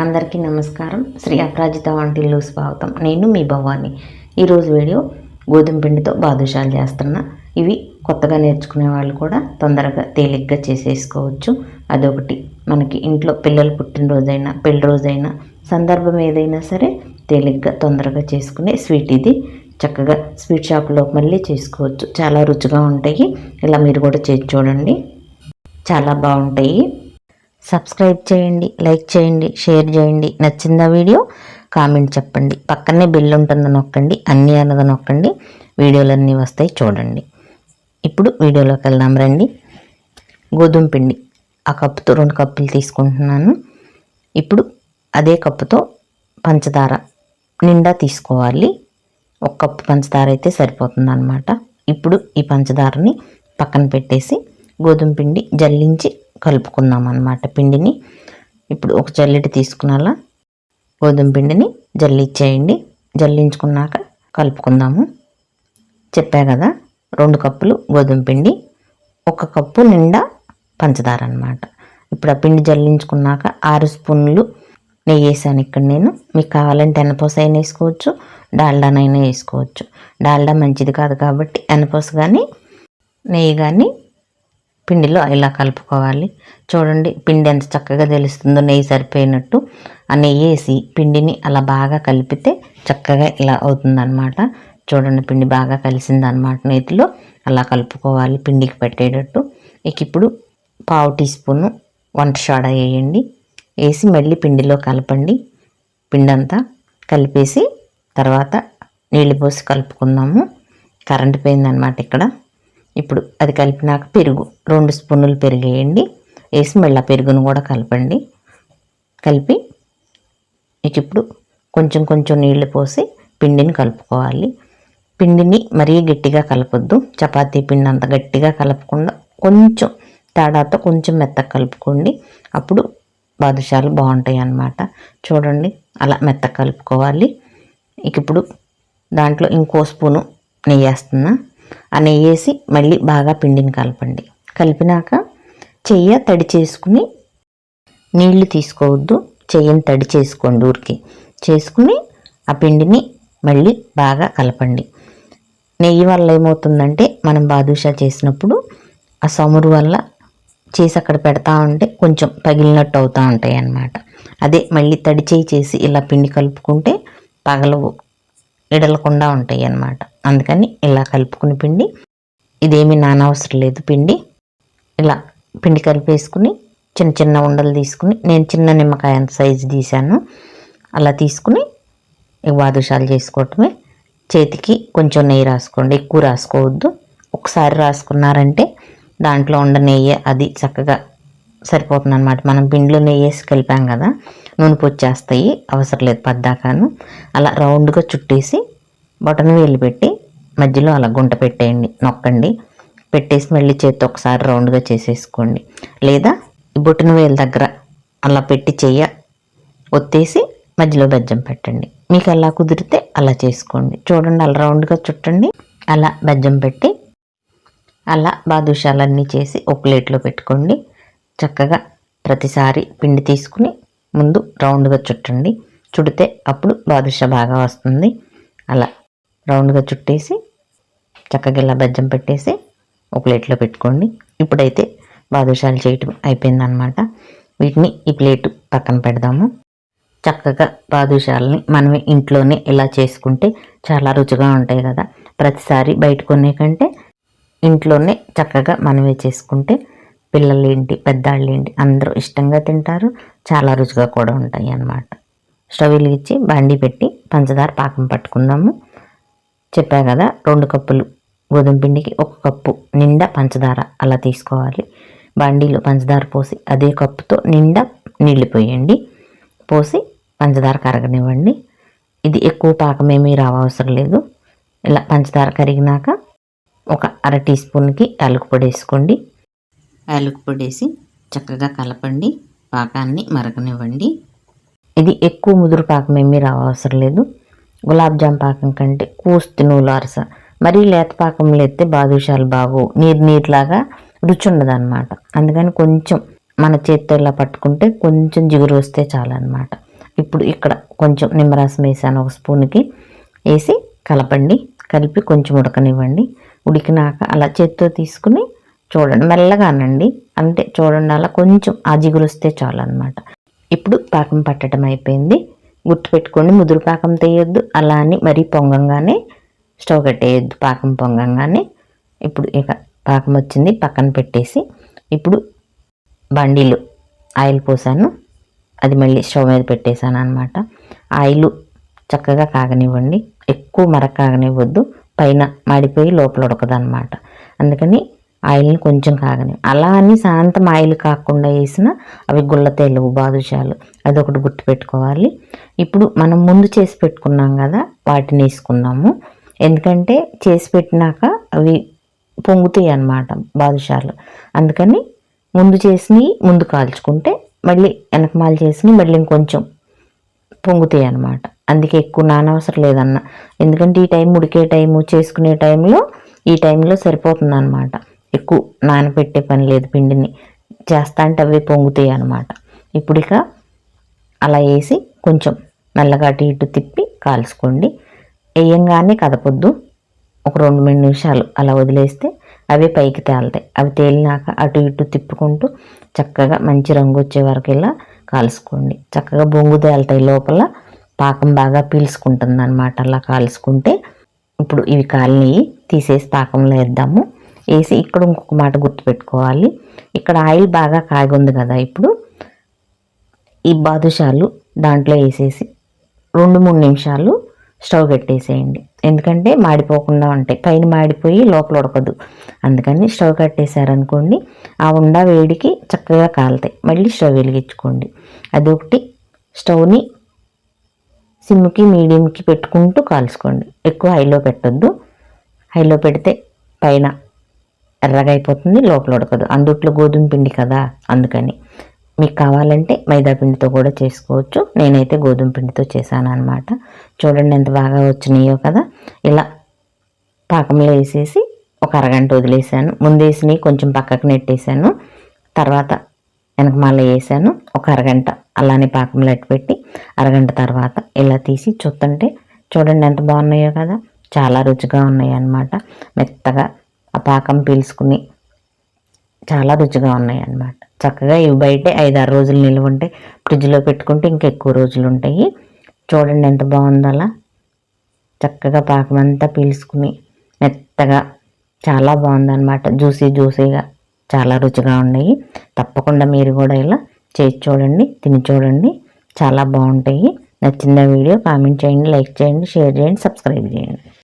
అందరికీ నమస్కారం. శ్రీ అపరాజిత వంటిల్లు స్వాగతం. నేను మీ భవాని. ఈరోజు వీడియో గోధుమ పిండితో బాదుషాలు చేస్తున్నా. ఇవి కొత్తగా నేర్చుకునే వాళ్ళు కూడా తొందరగా తేలిగ్గా చేసేసుకోవచ్చు. అదొకటి. మనకి ఇంట్లో పిల్లలు పుట్టినరోజైనా పెళ్ళి రోజైనా సందర్భం ఏదైనా సరే తేలిగ్గా తొందరగా చేసుకునే స్వీట్ ఇది. చక్కగా స్వీట్ షాప్లో మళ్ళీ చేసుకోవచ్చు. చాలా రుచిగా ఉంటాయి. ఇలా మీరు కూడా చేసి చూడండి. చాలా బాగుంటాయి. సబ్స్క్రైబ్ చేయండి లైక్ చేయండి షేర్ చేయండి. నచ్చిందా వీడియో? కామెంట్ చెప్పండి. పక్కనే బిల్ ఉంటుంది నొక్కండి అన్నీ అన్నది నొక్కండి. వీడియోలన్నీ వస్తాయి చూడండి. ఇప్పుడు వీడియోలోకి వెళ్దాం రండి. గోధుమ పిండి. ఆ కప్పుతో రెండు కప్పులు తీసుకుంటున్నాను. ఇప్పుడు అదే కప్పుతో పంచదార నిండా తీసుకోవాలి. ఒక కప్పు పంచదార అయితే సరిపోతుంది అనమాట ఇప్పుడు ఈ పంచదారని పక్కన పెట్టేసి గోధుమ పిండి జల్లించి కలుపుకుందాం అన్నమాట పిండిని. ఇప్పుడు ఒక జల్లెటి తీసుకున్నలా? గోధుమ పిండిని జల్లిచ్చేయండి. జల్లించుకున్నాక కలుపుకుందాము. చెప్పా కదా రెండు కప్పులు గోధుమ పిండి ఒక కప్పు నిండా పంచదార అనమాట ఇప్పుడు ఆ పిండి జల్లించుకున్నాక ఆరు స్పూన్లు నెయ్యి వేసాను ఇక్కడ నేను. మీకు కావాలంటే ఎనపోస అయినా వేసుకోవచ్చు డాల్డానైనా వేసుకోవచ్చు. డాల్డా మంచిది కాదు కాబట్టి ఎనపోస కానీ నెయ్యి కానీ పిండిలో ఇలా కలుపుకోవాలి. చూడండి పిండి ఎంత చక్కగా తెలుస్తుందో నెయ్యి సరిపోయినట్టు. ఆ నెయ్యి వేసి పిండిని అలా బాగా కలిపితే చక్కగా ఇలా అవుతుందన్నమాట. చూడండి పిండి బాగా కలిసిందనమాట నేతిలో. అలా కలుపుకోవాలి పిండికి పెట్టేటట్టు. ఇక ఇప్పుడు పావు టీ స్పూను వంట సోడా వేయండి. వేసి మళ్ళీ పిండిలో కలపండి. పిండి అంతా కలిపేసి తర్వాత నీళ్ళు పోసి కలుపుకుందాము. కరెంట్ పోయిందనమాట ఇక్కడ. ఇప్పుడు అది కలిపినాక పెరుగు. రెండు స్పూన్లు పెరుగు వేయండి. వేసి మళ్ళీ పెరుగును కూడా కలపండి. కలిపి మీకు ఇప్పుడు కొంచెం కొంచెం నీళ్ళు పోసి పిండిని కలుపుకోవాలి. పిండిని మరీ గట్టిగా కలపొద్దు. చపాతీ పిండి అంత గట్టిగా కలపకుండా కొంచెం తేడాతో కొంచెం మెత్తగా కలుపుకోండి. అప్పుడు బాదుషాలు బాగుంటాయి అన్నమాట చూడండి అలా మెత్తగా కలుపుకోవాలి. ఇక ఇప్పుడు దాంట్లో ఇంకో స్పూను నెయ్యి వేస్తున్నా. ఆ నెయ్యి వేసి మళ్ళీ బాగా పిండిని కలపండి. కలిపినాక చెయ్య తడి చేసుకుని నీళ్ళు తీసుకోవద్దు. చెయ్యని తడి చేసుకోండి ఊరికి. చేసుకుని ఆ పిండిని మళ్ళీ బాగా కలపండి. నెయ్యి వల్ల ఏమవుతుందంటే మనం బాదుషా చేసినప్పుడు ఆ సమురు వల్ల చేసి అక్కడ పెడతా ఉంటే కొంచెం పగిలినట్టు అవుతూ ఉంటాయి అన్నమాట. అదే మళ్ళీ తడి చేయి చేసి ఇలా పిండి కలుపుకుంటే పగలవు ఇడలకుండా ఉంటాయి అన్నమాట. అందుకని ఇలా కలుపుకుని పిండి. ఇదేమీ నానవసరం లేదు పిండి. ఇలా పిండి కలిపేసుకుని చిన్న చిన్న ఉండలు తీసుకుని నేను చిన్న నిమ్మకాయ అంత సైజు తీశాను. అలా తీసుకుని వాదుషాలు బాదుషాలు చేసుకోవటమే. చేతికి కొంచెం నెయ్యి రాసుకోండి. ఎక్కువ రాసుకోవద్దు. ఒకసారి రాసుకున్నారంటే దాంట్లో ఉండ నెయ్యి అది చక్కగా సరిపోతుంది అనమాట మనం పిండిలో నెయ్యి వేసి కలిపాం కదా. నూనె పొచ్చేస్తాయి. అవసరం లేదు పద్దాకాను. అలా రౌండ్గా చుట్టేసి బటన్ వేలు పెట్టి మధ్యలో అలా గుంట పెట్టేయండి నొక్కండి. పెట్టేసి మళ్ళీ చేతి ఒకసారి రౌండ్గా చేసేసుకోండి. లేదా బొటన వేలు దగ్గర అలా పెట్టి చెయ్య ఒత్తేసి మధ్యలో బెజ్జం పెట్టండి. మీకు ఎలా కుదిరితే అలా చేసుకోండి. చూడండి అలా రౌండ్గా చుట్టండి. అలా బెజ్జం పెట్టి అలా బాదుషాలన్నీ చేసి ఒక ప్లేట్లో పెట్టుకోండి. చక్కగా ప్రతిసారి పిండి తీసుకుని ముందు రౌండ్గా చుట్టండి. చుడితే అప్పుడు బాదుషా బాగా వస్తుంది. అలా రౌండ్గా చుట్టేసి చక్కగా ఇలా బెజ్జం పెట్టేసి ఒక ప్లేట్లో పెట్టుకోండి. ఇప్పుడైతే బాదుషాలు చేయటం అయిపోయిందనమాట వీటిని ఈ ప్లేట్ పక్కన పెడదాము. చక్కగా బాదుషాలని మనమే ఇంట్లోనే ఇలా చేసుకుంటే చాలా రుచిగా ఉంటాయి కదా. ప్రతిసారి బయట కొనే కంటే ఇంట్లోనే చక్కగా మనమే చేసుకుంటే పిల్లలు ఏంటి ఏంటి అందరూ ఇష్టంగా తింటారు. చాలా రుచిగా కూడా ఉంటాయి అన్నమాట. స్టవ్ వెలిగించి బండి పెట్టి పంచదార పాకం పట్టుకుందాము. చెప్పా కదా రెండు కప్పులు గోధుమ పిండికి ఒక కప్పు నిండా పంచదార అలా తీసుకోవాలి. బండిలో పంచదార పోసి అదే కప్పుతో నిండా నీళ్ళు పోయండి. పోసి పంచదార కరగనివ్వండి. ఇది ఎక్కువ పాకం ఏమీ రావసరం లేదు. ఇలా పంచదార కరిగినాక ఒక అర టీ స్పూన్కి యాలక పొడి వేసుకోండి. యాలక పొడి వేసి చక్కగా కలపండి పాకాన్ని మరగనివ్వండి. ఇది ఎక్కువ ముదురు పాకం ఏమీ రావసరం లేదు. గులాబ్ జామ్ పాకం కంటే కూస్తి నూలు అరస. మరీ లేత పాకంలో ఎత్తే బాదుషాలు బాగు నీరు నీరులాగా రుచి ఉండదు అనమాట అందుకని కొంచెం మన చేత్తో ఇలా పట్టుకుంటే కొంచెం జిగురు వస్తే చాలన్నమాట. ఇప్పుడు ఇక్కడ కొంచెం నిమ్మరసం వేసాను ఒక స్పూన్కి. వేసి కలపండి. కలిపి కొంచెం ఉడకనివ్వండి. ఉడికినాక అలా చేత్తో తీసుకుని చూడండి. మెల్లగా అనండి. అంటే చూడండి అలా కొంచెం ఆ జిగురు వస్తే చాలు అనమాట ఇప్పుడు పాకం పట్టడం అయిపోయింది. గుర్తుపెట్టుకోండి ముదురు పాకం తీయొద్దు అలా అని మరీ పొంగంగానే స్టవ్ కట్టేయద్దు పాకం పొంగంగానే. ఇప్పుడు ఇక పాకం వచ్చింది పక్కన పెట్టేసి ఇప్పుడు బండిలు ఆయిల్ పోసాను. అది మళ్ళీ స్టవ్ మీద పెట్టేశాను అనమాట ఆయిల్ చక్కగా కాగనివ్వండి ఎక్కువ మరక కాగనివ్వద్దు పైన మాడిపోయి లోపల ఉడకదు అనమాట అందుకని ఆయిల్ని కొంచెం కాగని. అలా అని శాంతం ఆయిల్ కాకుండా వేసిన అవి గుళ్ళ తేలువు బాదుషాలు అదొకటి గుర్తుపెట్టుకోవాలి ఇప్పుడు మనం ముందు చేసి పెట్టుకున్నాం కదా వాటిని వేసుకున్నాము. ఎందుకంటే చేసి పెట్టినాక అవి పొంగుతాయి అన్నమాట బాదుషాలు. అందుకని ముందు చేసినవి ముందు కాల్చుకుంటే మళ్ళీ వెనకమాలు చేసినవి మళ్ళీ ఇంకొంచెం పొంగుతాయి అన్నమాట. అందుకే ఎక్కువ నానవసరం లేదన్న. ఎందుకంటే ఈ టైం ఉడికే టైము చేసుకునే టైంలో ఈ టైంలో సరిపోతుంది అనమాట ఎక్కువ నానబెట్టే పని లేదు పిండిని చేస్తా అంటే అవి పొంగుతాయి అనమాట ఇప్పుడు ఇక అలా వేసి కొంచెం మెల్లగా అటు ఇటు తిప్పి కాల్చుకోండి. వేయంగానే కదపొద్దు. ఒక రెండు మూడు నిమిషాలు అలా వదిలేస్తే అవి పైకి తేలుతాయి. అవి తేలినాక అటు ఇటు తిప్పుకుంటూ చక్కగా మంచి రంగు వచ్చే వరకు ఇలా కాల్చుకోండి. చక్కగా బొంగు తేలుతాయి లోపల. పాకం బాగా పీల్చుకుంటుంది అనమాట అలా కాల్చుకుంటే ఇప్పుడు ఇవి కాలిని తీసేసి పాకంలో వేద్దాము. వేసి ఇక్కడ ఇంకొక మాట గుర్తుపెట్టుకోవాలి. ఇక్కడ ఆయిల్ బాగా కాగుంది కదా ఇప్పుడు. ఈ బాదుషాలు దాంట్లో వేసేసి రెండు మూడు నిమిషాలు స్టవ్ కట్టేసేయండి. ఎందుకంటే మాడిపోకుండా ఉంటాయి. పైన మాడిపోయి లోపల ఉడకదు. అందుకని స్టవ్ కట్టేశారనుకోండి ఆ ఉండ వేడికి చక్కగా కాలుతాయి. మళ్ళీ స్టవ్ వెలిగించుకోండి. అదొకటి. స్టవ్ని సిమ్కి మీడియంకి పెట్టుకుంటూ కాల్చుకోండి. ఎక్కువ హైలో పెట్టొద్దు. హైలో పెడితే పైన ఎర్రగా అయిపోతుంది లోపల ఉడకదు. అందుట్లో గోధుమ పిండి కదా అందుకని. మీకు కావాలంటే మైదా పిండితో కూడా చేసుకోవచ్చు. నేనైతే గోధుమ పిండితో చేశాను అనమాట చూడండి ఎంత బాగా వచ్చినాయో కదా. ఇలా పాకంలో వేసేసి ఒక అరగంట వదిలేసాను. ముందేసినవి కొంచెం పక్కకు నెట్టేసాను తర్వాత వెనక మళ్ళీ వేసాను. ఒక అరగంట అలానే పాకంలో పెట్టి అరగంట తర్వాత ఇలా తీసి చూస్తుంటే చూడండి ఎంత బాగున్నాయో కదా. చాలా రుచిగా ఉన్నాయి అన్నమాట మెత్తగా ఆ పాకం పీల్చుకుని చాలా రుచిగా ఉన్నాయి అన్నమాట చక్కగా ఇవి బయటే ఐదారు రోజులు నిల్వ ఉంటాయి ఫ్రిడ్జ్లో పెట్టుకుంటే ఇంకా ఎక్కువ రోజులు ఉంటాయి. చూడండి ఎంత బాగుందో అలా. చక్కగా పాకం అంతా పీల్చుకుని మెత్తగా చాలా బాగుందన్నమాట. జ్యూసీ జ్యూసీగా చాలా రుచిగా ఉన్నాయి. తప్పకుండా మీరు కూడా ఇలా చేసి చూడండి తిని చూడండి. చాలా బాగుంటాయి. నచ్చిన వీడియో కామెంట్ చేయండి లైక్ చేయండి షేర్ చేయండి సబ్స్క్రైబ్ చేయండి.